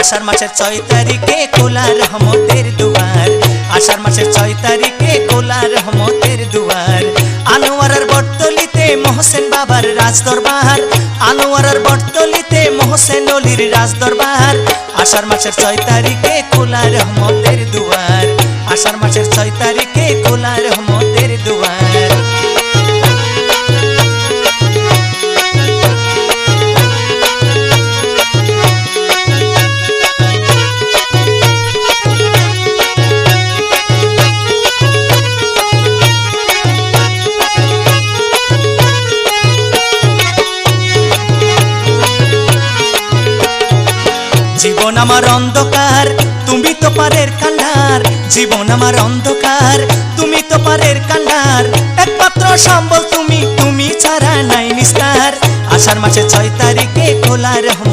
আষাঢ় মাসের ছয় তারিখে খোলা রহমতের দুয়ার। আষাঢ় মাসের ছয় তারিখে খোলা রহমতের দুয়ার। আনোয়ারার বটতলিতে মহসেন বাবার রাজ দরবার আনোয়ারার বটতলিতে মহসেন অলির রাজ দরবার আষাঢ় মাসের ছয় তারিখে খোলা রহমতের দুয়ার। আষাঢ় মাসের ছয় তারিখে খোলা রহমতের দুয়ার। জীবন আমার অন্ধকার, তুমি তো পারের কান্ডার জীবন আমার অন্ধকার, তুমি তো পারের কান্ডার একমাত্র সম্বল তুমি তুমি ছাড়া নাই নিস্তার। আষাঢ় মাসে ছয় তারিখে খোলা রহমতের দুয়ার